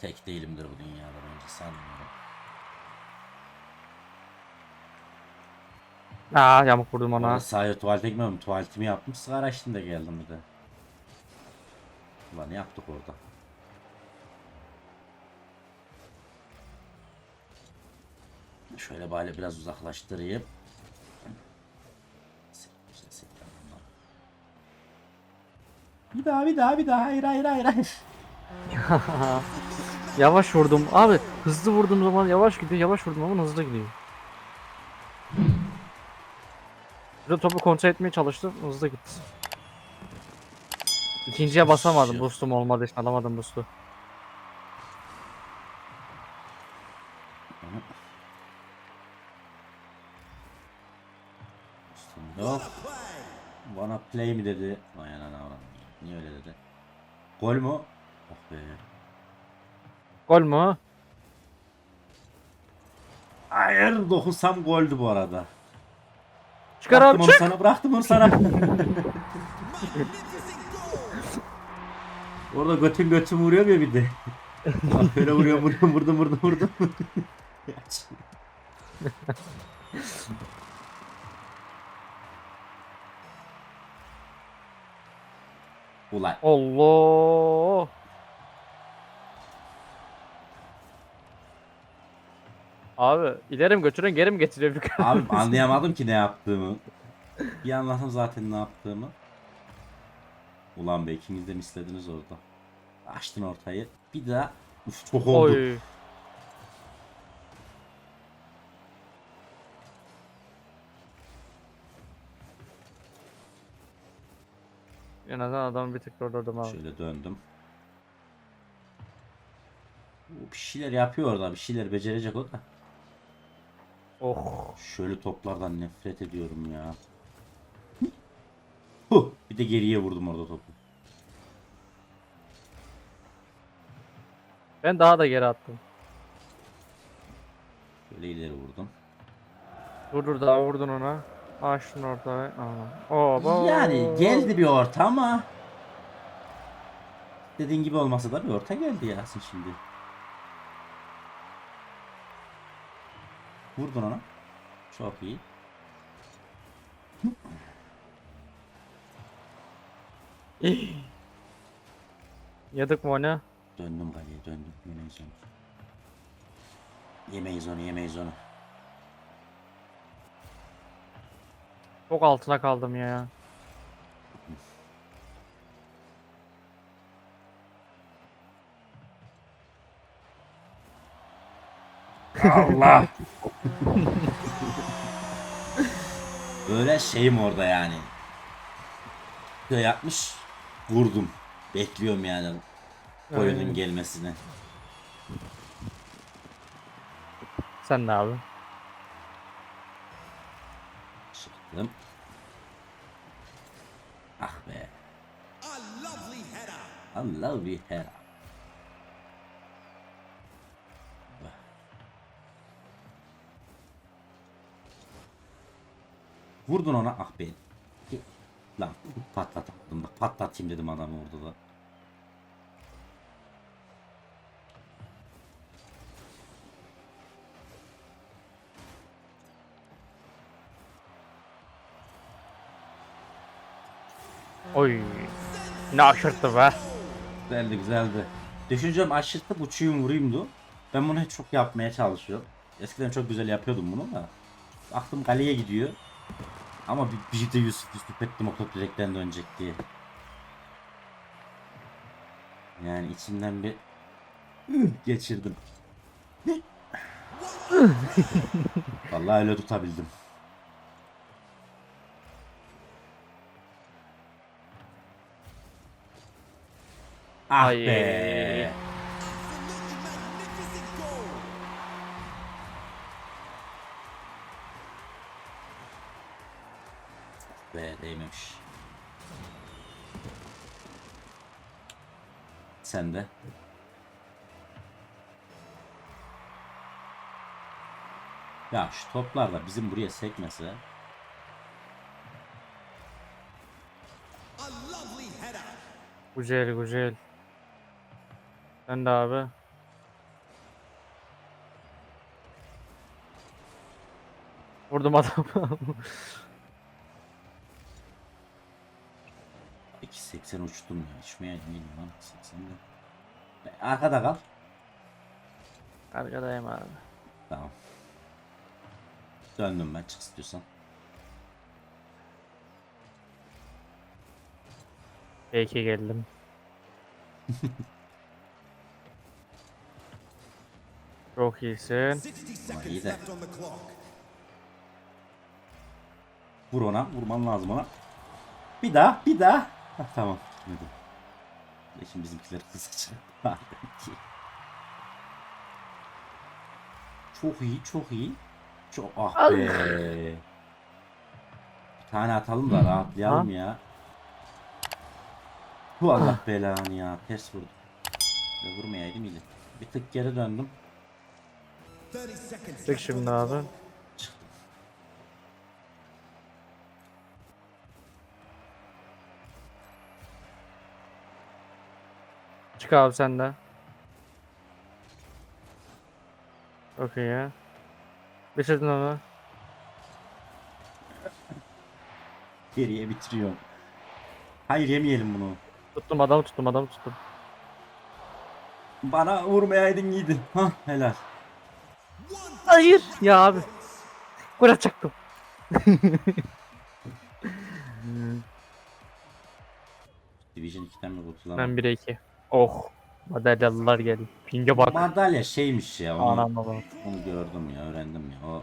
tek değilimdir bu dünyada bence sanmıyorum. Aa yamuk vurdum ona. Ona sahaya tuvalete gitmiyorum. Tuvaletimi yaptım. Sigara içtim de geldim bir de. Ulan ne yaptık orada? Şöyle bari biraz uzaklaştırayım. Bir daha bir daha bir daha hayır hayır hayır hayır. Yavaş vurdum. Abi hızlı vurduğum zaman yavaş gidiyor. Yavaş vurdum ama hızlı gidiyor. Burada topu kontrol etmeye çalıştım. Hızlı gitti. İkinciye basamadım. Boostum olmadı için alamadım boost'u. Yok. Bana play mi dedi? Vay anana. Niye öyle dedi? Gol mu? Oh be. Gol mü? Hayır dokunsam goldü bu arada. Çıkar abi bıraktım onu çık. sana bıraktım onu sana. Orada götün götün vuruyor ya bir de. Bak böyle vuruyor vuruyor vurdum vurdum vurdum. Ulan Allah. Abi ileri mi götürüyorsun geri mi getiriyor bir abi anlayamadım ki ne yaptığımı. Bir anlatsam zaten ne yaptığımı. Ulan be ikiniz de mislediniz orada. Açtın ortayı. Bir daha. Uf çok oldu. Oy. En azından adamı bir tık durdurdum abi. Şöyle döndüm. O bir şeyler yapıyor orada. Bir şeyler becerecek o da. Oh. Şöyle toplardan nefret ediyorum ya. Huh, bir de geriye vurdum orada topu. Ben daha da geri attım. Şöyle ileri vurdum. Dur dur daha vurdun ona. Açtın. Aa. Oo, Yani geldi bir orta ama dediğin gibi olmasa da bir orta geldi Yasin şimdi. Vurdun ona. Çok iyi. Yedik mi onu? Döndüm kaleye döndüm. Yemeyiz onu. Yemeyiz onu yemeyiz onu. Çok altına kaldım ya. Allah. Böyle şeyim orada yani. Böyle yapmış. Vurdum. Bekliyorum yani. Koyunun Aynen. gelmesini. Sen ne abi? Çıktım. Ah be. A lovely header. Vurdun ona ah be. Lan patlatattım bak patlatayım dedim adamı orada da. Oy. Ne aşırttı be. Güzeldi güzeldi. Düşüncem aşırtıp uçuyum vurayımdı. Ben bunu çok yapmaya çalışıyorum. Eskiden çok güzel yapıyordum bunu da. Aklım kaleye gidiyor. Ama bir, bir de Yusuf Yusuf ettim o top direkten dönecek diye. Yani içimden bir geçirdim. Vallahi öyle tutabildim. Ah Ay. be. Ve değmemiş. Sen de. Ya şu toplarla bizim buraya sekmesi Güzel güzel. Sen de abi. Vurdum adamı. 2.80 uçtum ya. Uçmaya eminim lan. 80'de. E, Arkada kal. Arkadayım abi. Tamam. Döndüm ben çık istiyorsan. Belki geldim. Çok iyisin. 60 seconds iyi de. Vur ona. Vurman lazım ona. Bir daha. Bir daha. Hah, tamam. Gitmedi. Ve Şimdi bizimkiler kızacak. Çok iyi. Çok iyi. Çok ah be. Bir tane atalım da rahatlayalım ya. Bu Allah belanı ya. Ters vurdum. Ve vurmayaydım iyiydi. Bir tık geri döndüm. 30 seconds Çık şimdi abi. Çık abi sen de. Çok iyi ya. Bitirdin onu. Geriye bitiriyorum. Hayır yemeyelim bunu. Tuttum adamı tuttum adamı tuttum. Bana vurmayaydın iyiydin. Hah helal. Hayır. Ya abi. Gol atacaktım. Division 2'den mi kurtulamam? Ben 1'e 2. Oh. Madalyalılar geldi. Pinge bak. Madalya şeymiş ya. Onu, Anam baba. onu gördüm ya öğrendim ya. O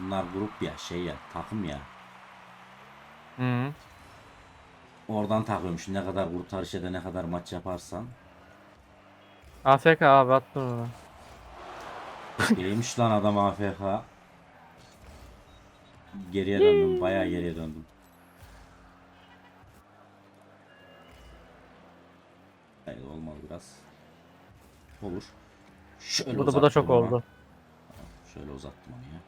Bunlar grup ya şey ya takım ya. Hı. Oradan takıyormuş ne kadar kurtarış ya da ne kadar maç yaparsan. AFK abi attın onu. Değilmiş lan adam AFK. Geriye döndüm bayağı geriye döndüm. Hayır olmadı biraz. Olur. Şöyle Bu da, bu da çok ama. oldu. Şöyle uzattım onu ya.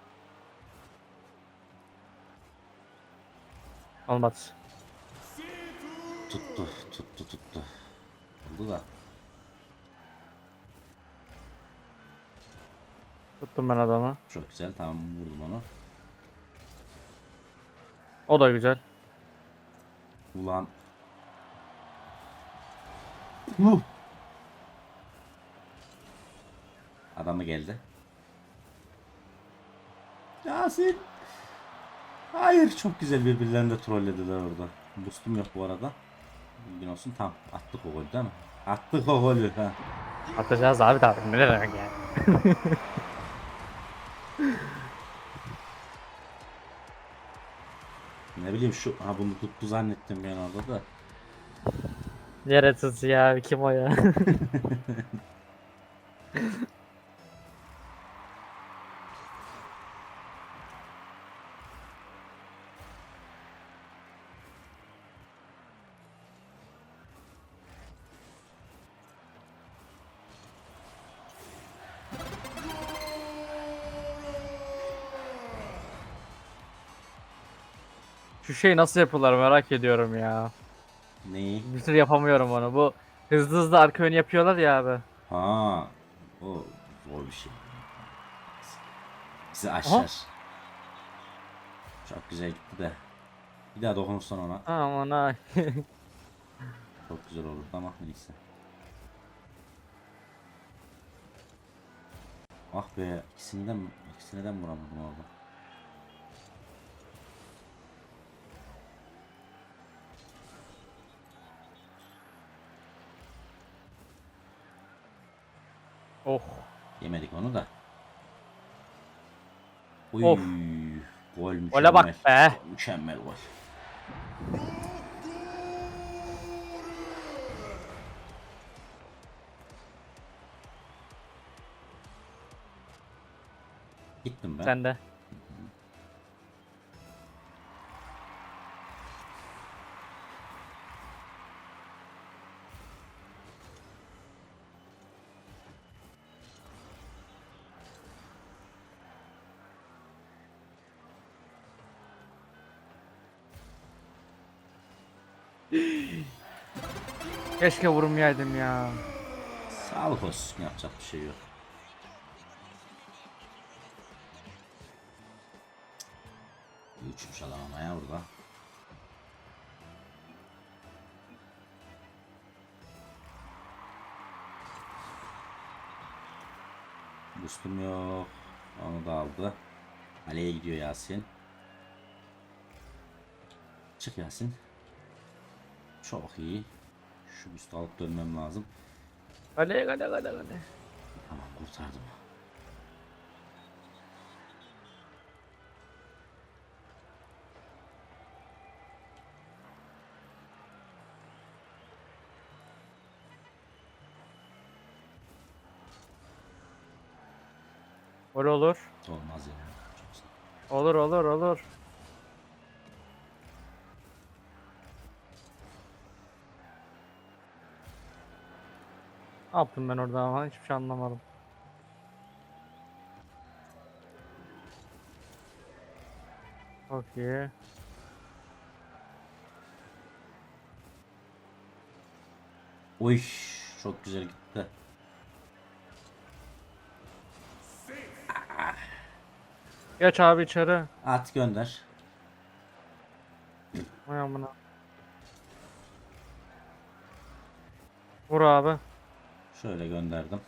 Olmadı. Tuttu, tuttu, tuttu. Oldu da. Tuttum ben adamı. Çok güzel, tamam vurdum onu. O da güzel. Ulan. Huh. Adamı geldi. Yasin. Hayır, çok güzel birbirlerini de trollediler orada. Boostum yok bu arada. Bilgin olsun tam attık o golü değil mi? Attık o golü ha. Atacağız abi daha. Ne demek yani? Ne bileyim şu ha bunu tuttu zannettim ben orada da. Yaratıcı ya. Kim o ya? Şu şey nasıl yapılır merak ediyorum ya. Neyi? Bir türlü yapamıyorum onu. Bu hızlı hızlı arka ön yapıyorlar ya abi. Ha, o zor bir şey. Bizi aşar. Çok güzel gitti de. Bir daha dokunursan ona Aman ay. çok güzel olur ama neyse. Ah be ikisinden ikisine de vuramadım orada. Oh. Yemedik onu da. Uy, Of. gol mükemmel. Gole bak be. Mükemmel gol. Gittim ben. Sen de. Keşke vurmayaydım ya. Sağlık olsun yapacak bir şey yok. Uçmuş adam ama ya burada. Boostum yok. Onu da aldı. Kaleye gidiyor Yasin. Çık Yasin. Çok iyi. Şu üstü alıp dönmem lazım. Kale kale kale kale. Tamam kurtardım. Gol olur. Olmaz ya. Çok Olur olur olur. Ne yaptım ben orada ama hiçbir şey anlamadım. Çok iyi. Oy çok güzel gitti. Geç abi içeri. At gönder. Vay amına. Vur abi. Şöyle gönderdim.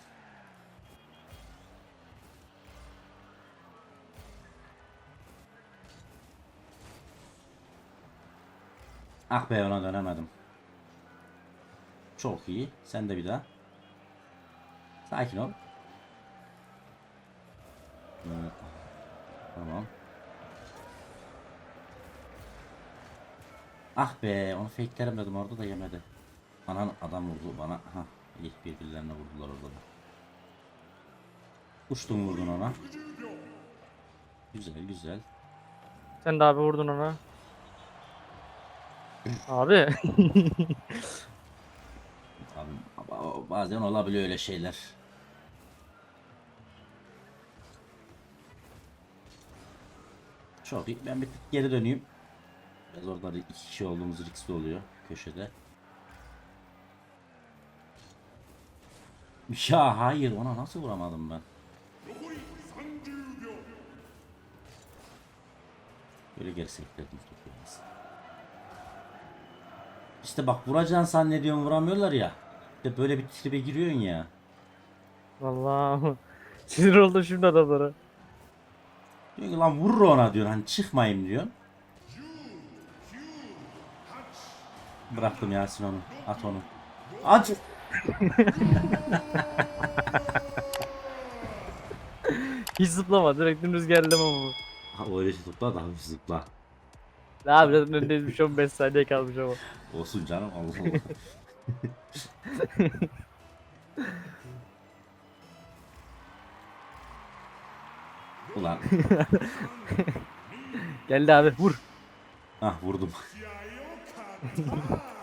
Ah be ona dönemedim. Çok iyi. Sen de bir daha. Sakin ol. Tamam. Ah be onu fakelerim dedim orada da yemedi. Anan adam vurdu bana. Ha iyi birbirlerine vurdular orada da. Uçtun vurdun ona. Güzel güzel. Sen de abi vurdun ona. abi. Abi, bazen olabiliyor öyle şeyler. Çok iyi. Ben bir tık geri döneyim. Biraz orada da iki kişi olduğumuz riskli oluyor köşede. Ya hayır ona nasıl vuramadım ben? Böyle topu biraz. İşte bak vuracaksın zannediyorum vuramıyorlar ya. İşte böyle bir tribe giriyorsun ya. Vallahi sinir oldum şimdi adamlara. Diyor ki lan vurur ona diyor hani çıkmayayım diyor. Bıraktım Yasin onu. At onu. At. Hiç zıplama direkt dümdüz geldim ama. Ha, öyle zıpla da hafif zıpla. Ne yapacağız önündeyiz bir şey 15 saniye kalmış ama. Olsun canım Allah Allah. Ulan. Geldi abi vur. Ah vurdum.